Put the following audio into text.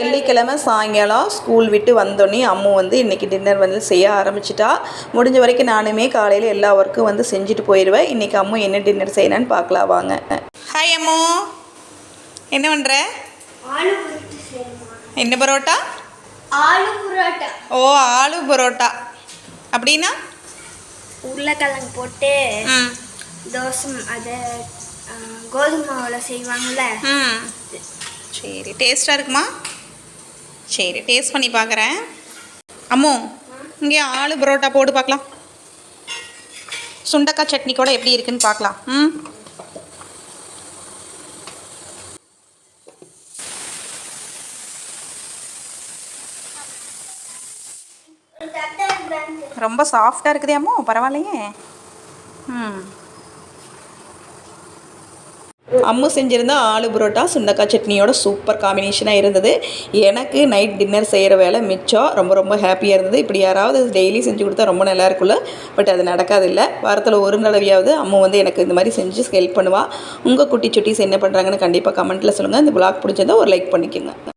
வெள்ளிக்கிழமை சாயங்காலம் ஸ்கூல் விட்டு வந்தோடனே அம்மு வந்து இன்றைக்கி டின்னர் வந்து செய்ய ஆரம்பிச்சிட்டா. முடிஞ்ச வரைக்கும் நானுமே காலையில் எல்லா ஒர்க்கும் வந்து செஞ்சுட்டு போயிடுவேன் இன்றைக்கி அம்மு என்ன டின்னர் செய்யணும்னு பார்க்கலாம் வாங்க. ஹாய் அம்மு. என்ன பண்ணுற என்ன பரோட்டா? ஆலு புரோட்டா. ஓ ஆலு பரோட்டா. அப்படின்னா? உருளைக்கிழங்கு போட்டு தோசை அதை கோதுமை மாவில் செய்வாங்கள்ல சரி டேஸ்ட்டாக இருக்குமா? சரி டேஸ்ட் பண்ணி பார்க்குறேன் அம்மோ இங்கே ஆளு பரோட்டா போட்டு பார்க்கலாம் சுண்டக்காய் சட்னி கூட எப்படி இருக்குன்னு பார்க்கலாம் ம்? ரொம்ப சாஃப்டாக இருக்குதே அம்மோ பரவாயில்லையே. ம். அம்மு செஞ்சுருந்தா ஆலு புரோட்டா சுண்டக்காய் சட்னியோட சூப்பர் காம்பினேஷனாக இருந்தது. எனக்கு நைட் டின்னர் செய்கிற வேலை மிச்சம். ரொம்ப ரொம்ப ஹாப்பியாக இருந்தது. இப்படி யாராவது டெய்லி செஞ்சு கொடுத்தா ரொம்ப நல்லா இருக்குல்ல பட் அது நடக்காதில்ல. வாரத்தில் ஒரு தடவையாவது அம்மு வந்து எனக்கு இந்த மாதிரி செஞ்சு ஹெல்ப் பண்ணுவாள் உங்கள் குட்டி சுட்டிஸ் என்ன பண்ணுறாங்கன்னு கண்டிப்பாக கமெண்ட்டில் சொல்லுங்கள் இந்த பிளாக் பிடிச்சிருந்தா ஒரு லைக் பண்ணிக்கோங்க.